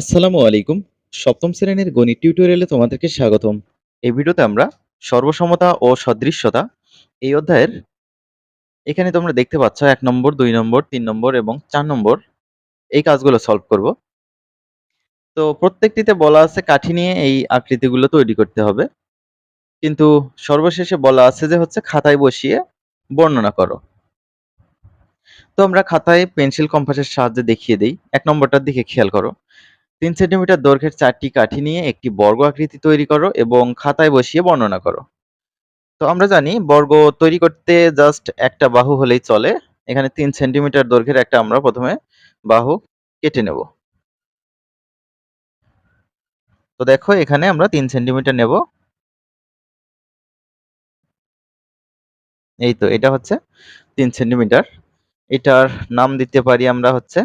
আসসালামু আলাইকুম। সপ্তম শ্রেণির গণিত টিউটোরিয়ালে তোমাদেরকে স্বাগতম। এই ভিডিওতে আমরা সর্বসমতা ও সদৃশ্যতা এই অধ্যায়ের এখানে তোমরা দেখতে পাচ্ছ এক নম্বর, দুই নম্বর, তিন নম্বর এবং চার নম্বর এই কাজগুলো সলভ করব। তো প্রত্যেকটিতে বলা আছে কাঠি নিয়ে এই আকৃতিগুলো তৈরি করতে হবে। কিন্তু সর্বশেষে বলা আছে যে হচ্ছে খাতায় বসিয়ে বর্ণনা করো। তো আমরা খাতায় পেন্সিল, কম্পাসের সাহায্যে দেখিয়ে দিই। এক নম্বরটার দিকে খেয়াল করো। তিন সেন্টিমিটার দৈর্ঘ্যের চারটি কাঠি নিয়ে একটি বর্গ আকৃতি তৈরি করো এবং খাতায় বসিয়ে বর্ণনা করো। তো আমরা জানি বর্গ তৈরি করতে জাস্ট একটা বাহু হলেই চলে। এখানে তিন সেন্টিমিটার দৈর্ঘ্যের একটা আমরা প্রথমে বাহু কেটে নেব। তো দেখো এখানে আমরা তিন সেন্টিমিটার নেব। এই তো, এটা হচ্ছে তিন সেন্টিমিটার। এটার নাম দিতে পারি আমরা হচ্ছে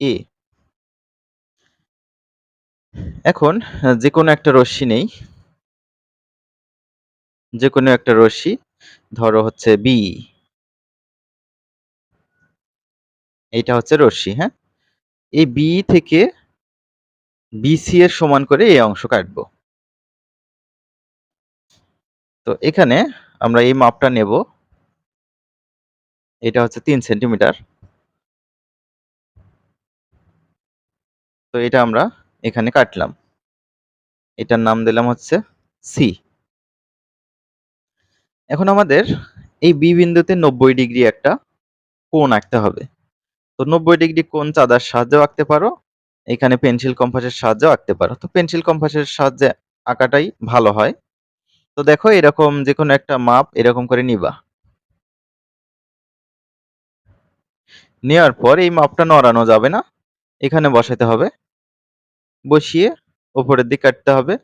এ এখন যে কোনো একটা রশ্মি নেই। যে কোনো একটা রশ্মি, ধরো হচ্ছে বি এইটা হচ্ছে রশ্মি হ্যাঁ? এই বি থেকে বিসি এর সমান করে এই অংশ কাটবো। তো এখানে আমরা এই মাপটা নেব। এটা হচ্ছে তিন সেন্টিমিটার। তো এটা আমরা এখানে কাটলাম। এটার নাম দিলাম হচ্ছে সি এখন আমাদের এই বি বিন্দুতে নব্বই ডিগ্রি একটা কোণ আঁকতে হবে। তো নব্বই ডিগ্রি কোণ চাঁদার সাহায্যেও আঁকতে পারো, এখানে পেন্সিল কম্পাসের সাহায্যেও আঁকতে পারো। তো পেন্সিল কম্পাসের সাহায্যে আঁকাটাই ভালো হয়। তো দেখো এরকম যে কোনো একটা মাপ এরকম করে নিবা। নেওয়ার পর এই মাপটা নড়ানো যাবে না, এখানে বসাতে হবে বসিয়ে উপরের দিকে কাটতে হবে।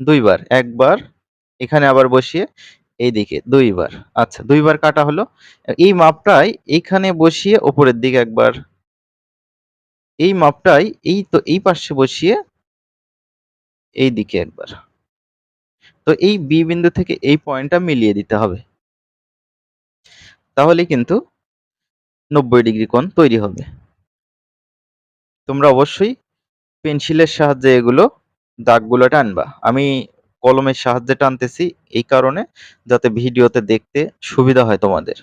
দুইবার, একবার, এখানে আবার বসিয়ে এইদিকে দুইবার। আচ্ছা দুইবার কাটা হলো। এই মাপটাই এইখানে বসিয়ে উপরের দিকে একবার। এই মাপটাই এই তো এই পাশে বসিয়ে এই দিকে একবার। তো এই বি বিন্দু থেকে এই পয়েন্টটা মিলিয়ে দিতে হবে। তাহলে কিন্তু নব্বই ডিগ্রি কোণ তৈরি হবে। তোমরা অবশ্যই পেন্সিলের সাহায্যে এগুলো দাগগুলো টানবা। আমি কলমের সাহায্যে টানতেছি, এই কারণে যাতে ভিডিওতে দেখতে সুবিধা হয় তোমাদের।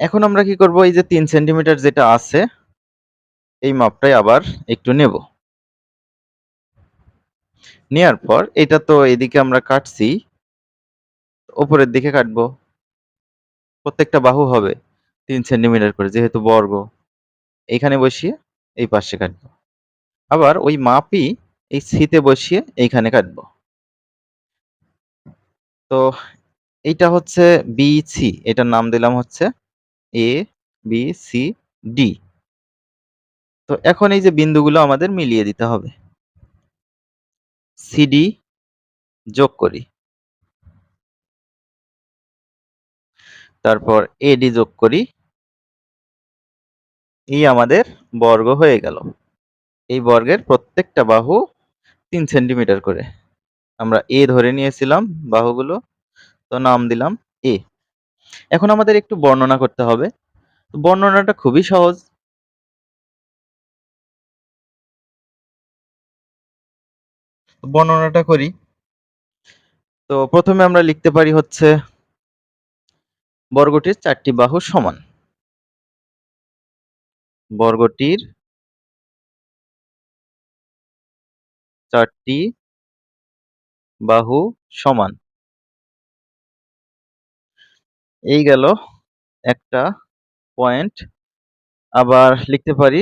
এখন আমরা কি করব, এই যে তিন সেন্টিমিটার যেটা আছে, এই মাপটাই আবার একটু নেব। নেয়ার পর এটা তো এদিকে আমরা কাটছি উপরের দিকে কাটবো। প্রত্যেকটা বাহু হবে তিন সেন্টিমিটার করে, যেহেতু বর্গ। এইখানে বসিয়ে এই পাশে কাটবো। আবার ওই মাপই এই সিতে বসিয়ে এইখানে কাটবো। তো এইটা হচ্ছে বি সি এটার নাম দিলাম হচ্ছে এ বি সি ডি তো এখন এই যে বিন্দুগুলো আমাদের মিলিয়ে দিতে হবে। সিডি যোগ করি। তারপর এডি যোগ করি। এই আমাদের বর্গ হয়ে গেল। এই বর্গের প্রত্যেকটা বাহু তিন সেন্টিমিটার করে। আমরা এ ধরে নিয়েছিলাম বাহুগুলো, তো নাম দিলাম এ এখন আমাদের একটু বর্ণনা করতে হবে। বর্ণনাটা খুবই সহজ। বর্ণনাটা করি। তো প্রথমে আমরা লিখতে পারি হচ্ছে, বর্গটির চারটি বাহু সমান। বর্গটির চারটি বাহু সমান। এই গেল একটা পয়েন্ট আবার লিখতে পারি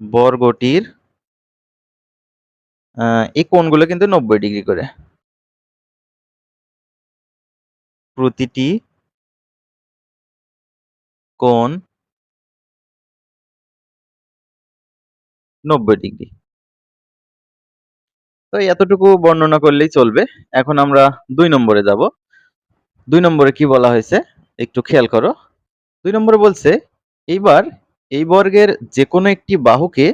বর্গটির এই কোণগুলো কিন্তু নব্বই ডিগ্রি করে। প্রতিটি কোণ নব্বই ডিগ্রি। তো এতটুকু বর্ণনা করলেই চলবে। এখন আমরা দুই নম্বরে যাব। দুই নম্বরে কি বলা হয়েছে? একটু খেয়াল করো। দুই নম্বরে বলছে, এইবার এই বর্গের যে কোনো একটি বাহুকে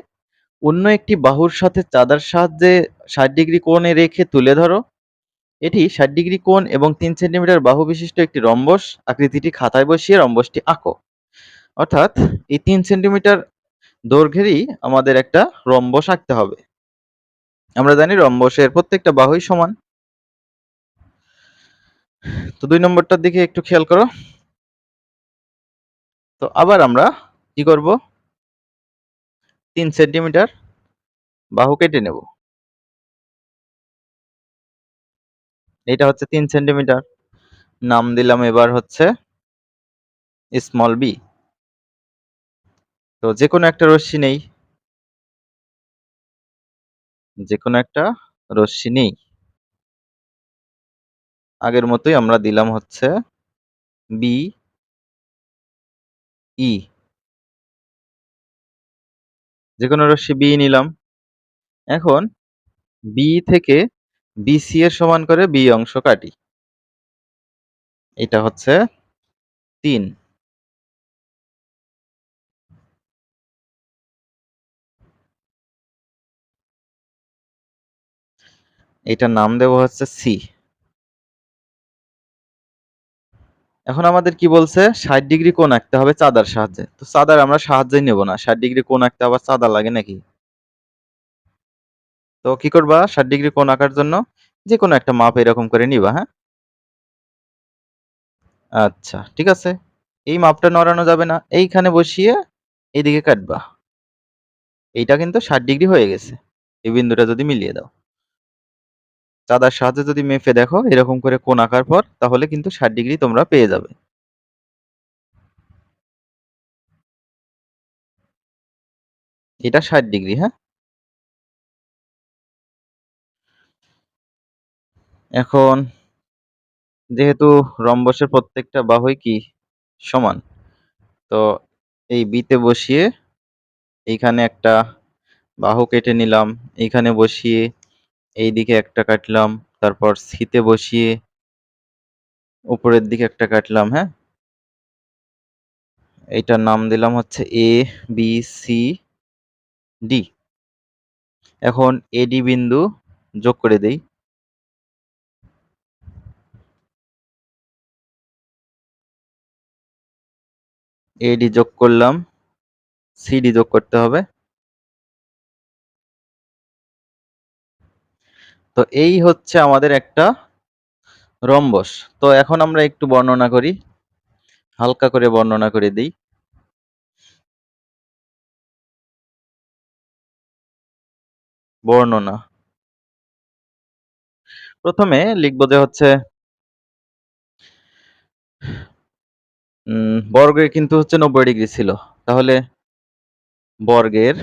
অন্য একটি বাহুর সাথে চাঁদার সাহায্যে ষাট ডিগ্রি কোণে রেখে তুলে ধরো। এটি ষাট ডিগ্রি কোণ এবং তিন সেন্টিমিটার বাহু বিশিষ্ট একটি রম্বস। আকৃতিটি খাতায় বসিয়ে রম্বসটি আঁকো। অর্থাৎ এই তিন সেন্টিমিটার দৈর্ঘ্যেরই আমাদের একটা রম্বস আঁকতে হবে। আমরা জানি রম্বসের প্রত্যেকটা বাহুই সমান। তো দুই নম্বরটার দিকে একটু খেয়াল করো। তো আবার আমরা কি করব? তিন সেন্টিমিটার বাহু কেটে নেব। এটা হচ্ছে তিন সেন্টিমিটার। নাম দিলাম এবার হচ্ছে স্মল বি তো যে কোনো একটা রশ্মি নেই। যে কোনো একটা রশ্মি নেই। আগের মতোই আমরা দিলাম হচ্ছে বি ই যে কোনো রশ্মি বি নিলাম। এখন বি থেকে বিসি এর সমান করে বি অংশ কাটি। এটা হচ্ছে তিন। এটার নাম দেব হচ্ছে সি এখন আমাদের কি বলছে? ষাট ডিগ্রি কোণ আঁকতে হবে চাঁদার সাহায্যে। তো চাঁদার আমরা সাহায্যে নেব না। ষাট ডিগ্রি কোণ আঁকতে আবার চাঁদা লাগে নাকি? তো কি করবা? ষাট ডিগ্রি কোণ আঁকার জন্য যে কোনো একটা মাপ এরকম করে নিবা হ্যাঁ? আচ্ছা ঠিক আছে। এই মাপটা নড়ানো যাবে না। এইখানে বসিয়ে এইদিকে কাটবা। এইটা কিন্তু ষাট ডিগ্রি হয়ে গেছে। এই বিন্দুটা যদি মিলিয়ে দাও। চাঁদার সাহায্যে যদি মেপে দেখো, এরকম করে কোন আঁকার পর, তাহলে কিন্তু ষাট ডিগ্রি তোমরা পেয়ে যাবে। এটা ষাট ডিগ্রি হ্যাঁ? এখন, যেহেতু রম্বসের প্রত্যেকটা বাহুই কি? সমান। তো এই বিতে বসিয়ে, এইখানে একটা বাহু কেটে নিলাম, এইখানে বসিয়ে এই দিকে একটা কাটলাম, তারপর সিতে বসিয়ে উপরের দিকে একটা কাটলাম হ্যাঁ? এইটার নাম দিলাম হচ্ছে এ বি সি ডি এখন এডি বিন্দু যোগ করে দেই। এডি যোগ করলাম সিডি যোগ করতে হবে। তো এই হচ্ছে আমাদের একটা রম্বস। তো এখন আমরা একটু বর্ণনা করি। হালকা করে বর্ণনা করে দিই। বর্ণনা। প্রথমে লিখব যে হচ্ছে বর্গের কিন্তু হচ্ছে নব্বই ডিগ্রি ছিল। তাহলে বর্গের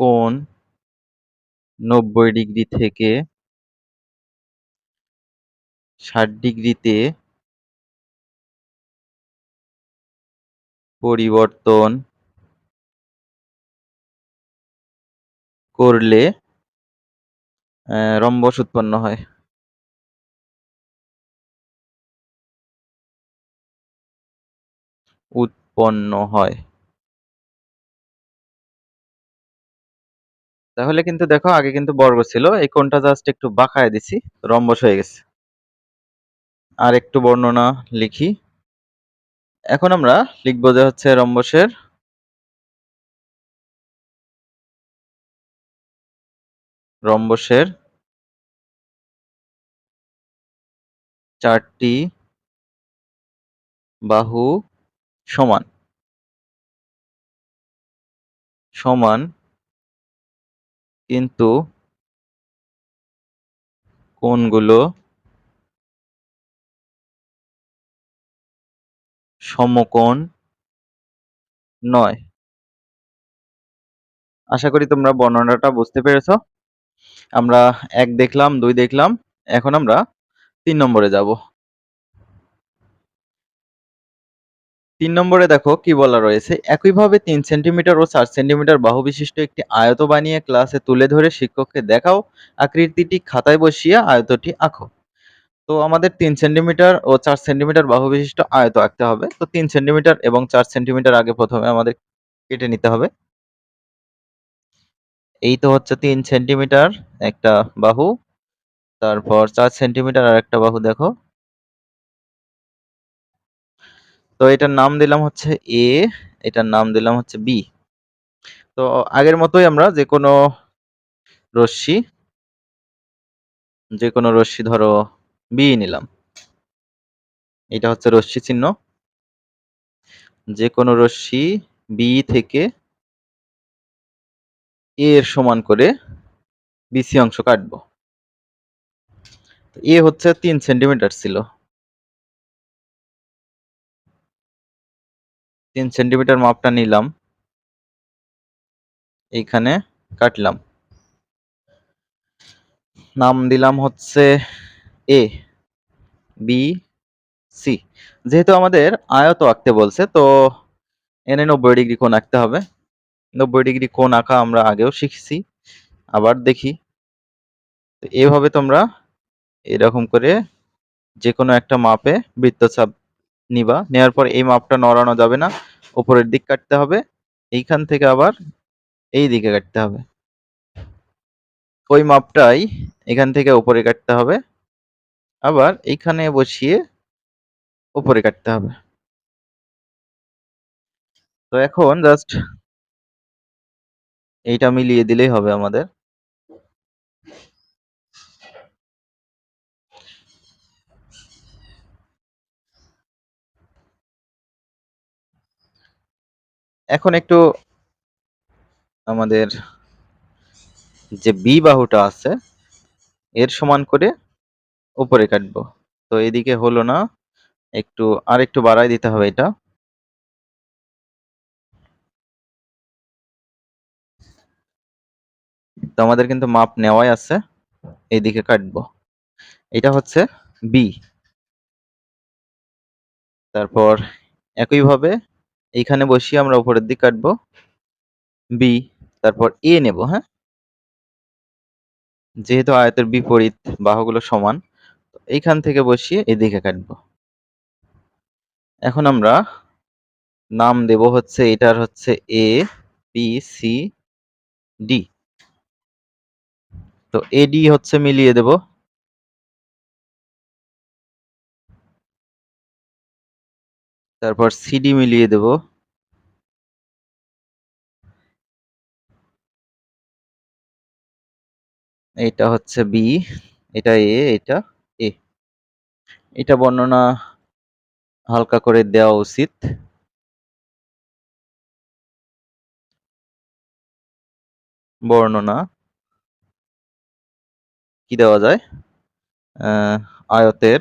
কোণ নব্বই ডিগ্রি থেকে ষাট ডিগ্রিতে পরিবর্তন করলে রম্বস উৎপন্ন হয়। উৎপন্ন হয়। তাহলে কিন্তু দেখো, আগে কিন্তু বর্গ ছিল। এই কোণটা জাস্ট একটু বাঁকায় দিছি, রম্বস হয়ে গেছে। আর একটু বর্ণনা লিখি। এখন আমরা লিখব যে হচ্ছে রম্বসের রম্বসের চারটি বাহু সমান সমান কিন্তু কোনগুলো সমকোণ নয়। আশা করি তোমরা বর্ণনাটা বুঝতে পেরেছ। আমরা এক দেখলাম, দুই দেখলাম, এখন আমরা তিন নম্বরে যাব। তিন নম্বরে দেখো কি বলা রয়েছে, একইভাবে তিন সেন্টিমিটার ও চার সেন্টিমিটার বাহু বিশিষ্ট একটি আয়ত বানিয়ে ক্লাসে তুলে ধরে শিক্ষককে দেখাও, আকৃতিটি খাতায় বসিয়ে আয়তটি আঁকো। তো আমাদের তিন সেন্টিমিটার ও চার সেন্টিমিটার বাহু বিশিষ্ট আয়ত আঁকতে হবে, তো তিন সেন্টিমিটার এবং চার সেন্টিমিটার আগে প্রথমে আমাদের কেটে নিতে হবে। এই তো হচ্ছে তিন সেন্টিমিটার একটা বাহু, তারপর চার সেন্টিমিটার আর একটা বাহু দেখো তো এটার নাম দিলাম হচ্ছে এ এটার নাম দিলাম হচ্ছে বি তো আগের মতোই আমরা যে কোনো রশ্মি যে কোনো রশ্মি ধরো বি নিলাম। এটা হচ্ছে রশ্মি চিহ্ন। যে কোনো রশ্মি বি থেকে এ এর সমান করে বিসি অংশ কাটবো। এ হচ্ছে তিন সেন্টিমিটার ছিল। তিন সেন্টিমিটার মাপটা নিলাম। এইখানে কাটলাম। নাম দিলাম হচ্ছে এ, বি, সি। যেহেতু আমাদের আয়ত আঁকতে বলছে, তো এনে নব্বই ডিগ্রি কোণ আঁকতে হবে। নব্বই ডিগ্রি কোণ আঁকা আমরা আগেও শিখছি। আবার দেখি। তো এভাবে তোমরা এরকম করে যে কোনো একটা মাপে বৃত্তচাপ নিবা। নেওয়ার পর এই মাপটা নড়ানো যাবে না। উপরের দিক কাটতে হবে। এইখান থেকে আবার এই দিকে কাটতে হবে। ওই মাপটাই এখান থেকে উপরে কাটতে হবে। আবার এইখানে বসিয়ে উপরে কাটতে হবে। তো এখন জাস্ট এইটা মিলিয়ে দিলেই হবে আমাদের। এখন একটু আমাদের যে বি বাহুটা আছে, এর সমান করে উপরে কাটবো। তো এদিকে হলো না, একটু আর একটু বাড়াই দিতে হবে এটা। তো আমাদের কিন্তু মাপ নেওয়াই আছে এইদিকে কাটবো। এটা হচ্ছে বি। তারপর একইভাবে এইখানে বসিয়ে আমরা উপরের দিক কাটবো। বি তারপর এ নেব হ্যাঁ? যেহেতু আয়তের বিপরীত বাহুগুলো সমান এইখান থেকে বসিয়ে এদিকে কাটবো। এখন আমরা নাম দেব হচ্ছে, এটার হচ্ছে এ বি সি ডি তো এডি হচ্ছে মিলিয়ে দেব। তারপর সিডি মিলিয়ে দেব। এটা হচ্ছে বি এটা এ এটা এ এটা বর্ণনা হালকা করে দেওয়া উচিত। বর্ণনা কি দেওয়া যায়? আয়তের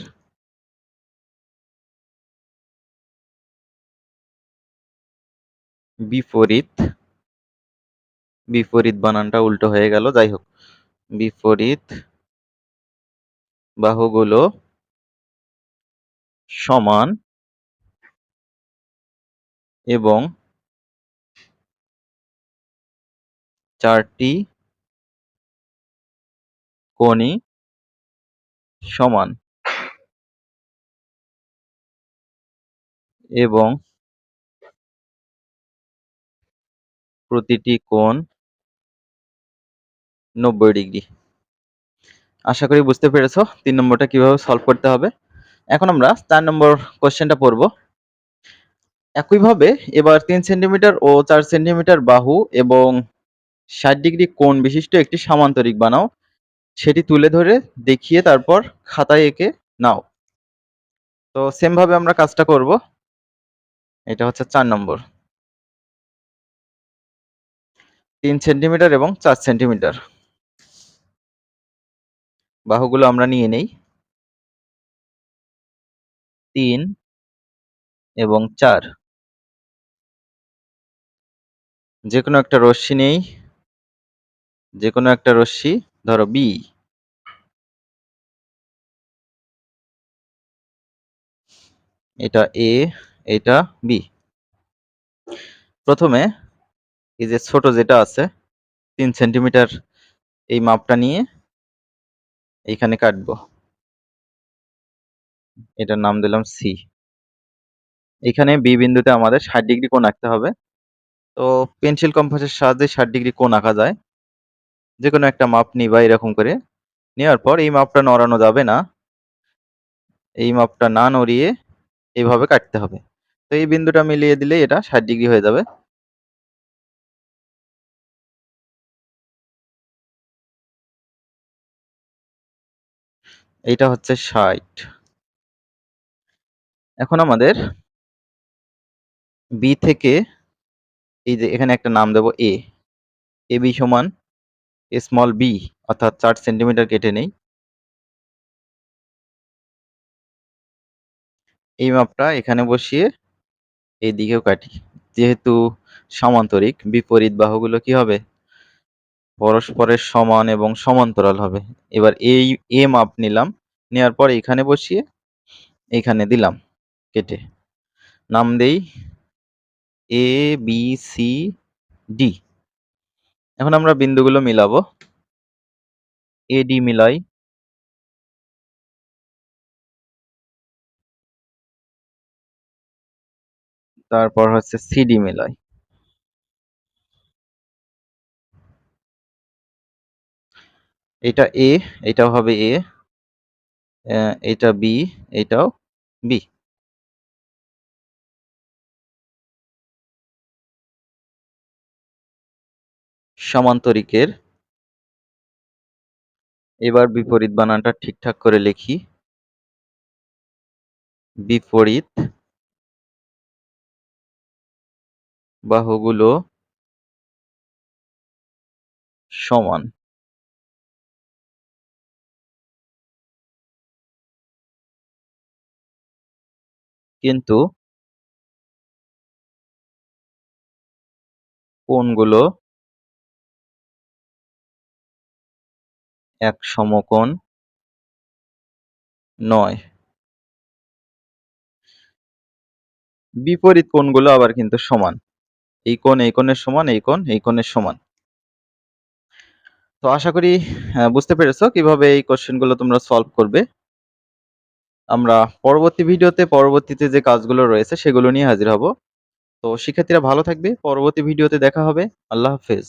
বিপরীত। বিপরীত বানানটা উল্টো হয়ে গেল, যাই হোক। বিপরীত বাহুগুলো সমান এবং চারটি কোণই সমান এবং প্রতিটি কোণ নব্বই ডিগ্রি। আশা করি বুঝতে পেরেছ তিন নম্বরটা কীভাবে সলভ করতে হবে। এখন আমরা চার নম্বর কোশ্চেনটা পড়ব। একইভাবে এবার তিন সেন্টিমিটার ও চার সেন্টিমিটার বাহু এবং ষাট ডিগ্রি কোণ বিশিষ্ট একটি সামান্তরিক বানাও। সেটি তুলে ধরে দেখিয়ে তারপর খাতায় এঁকে নাও। তো সেমভাবে আমরা কাজটা করব। এটা হচ্ছে চার নম্বর। তিন সেন্টিমিটার এবং চার সেন্টিমিটার। বাহুগুলো আমরা নিয়ে নেই। তিন এবং চার। যে কোনো একটা রশ্মি নেই। যে কোনো একটা রশ্মি, ধরো বি এটা এ এটা বি প্রথমে এই যে ছোট যেটা আছে, তিন সেন্টিমিটার এই মাপটা নিয়ে এইখানে কাটবো। এটার নাম দিলাম সি এখানে বি বিন্দুতে আমাদের ষাট ডিগ্রি কোণ আঁকতে হবে। তো পেন্সিল কম্পাসের সাহায্যে ষাট ডিগ্রি কোণ আঁকা যায়। যে কোনো একটা মাপ নিবা এরকম করে। নেওয়ার পর এই মাপটা নড়ানো যাবে না। এই মাপটা না নড়িয়ে এইভাবে কাটতে হবে। তো এই বিন্দুটা মিলিয়ে দিলে এটা ষাট ডিগ্রি হয়ে যাবে। এইটা হচ্ছে ষাট। এখন আমাদের বি থেকে এই যে এখানে একটা নাম দেব এ। এ বি সমান এ স্মল বি, অর্থাৎ চার সেন্টিমিটার কেটে নেই। এই মাপটা এখানে বসিয়ে এই দিকেও কাটি। যেহেতু সমান্তরিক, বিপরীত বাহুগুলো কি হবে? পরস্পরের সমান এবং সমান্তরাল হবে। এবার এই, এ মাপ নিলাম নেওয়ার পর এখানে বসিয়ে এখানে দিলাম, কেটে। নাম দেই এ বি সি ডি এখন আমরা বিন্দুগুলো মিলাবো। এডি মিলাই। তারপর হচ্ছে সিডি মিলাই। এটা এ এটাও হবে এ এটা বি এটাও বি সমান্তরিকের, এবার বিপরীত বানানটা ঠিকঠাক করে লিখি। বিপরীত বাহুগুলো সমান। কিন্তু কোণগুলো এক সমকোণ নয়। বিপরীত কোণগুলো আবার কিন্তু সমান। এই কোণ, এই কোণের সমান, এই কোণ, এই কোণের সমান। তো আশা করি বুঝতে পেরেছ কীভাবে এই কোশ্চেনগুলো তোমরা সলভ করবে। আমরা পরবর্তী ভিডিওতে, পরবর্তীতে যে কাজগুলো রয়েছে সেগুলো নিয়ে হাজির হব। তো শিক্ষার্থীরা ভালো থাকবে। পরবর্তী ভিডিওতে দেখা হবে। আল্লাহ হাফেজ।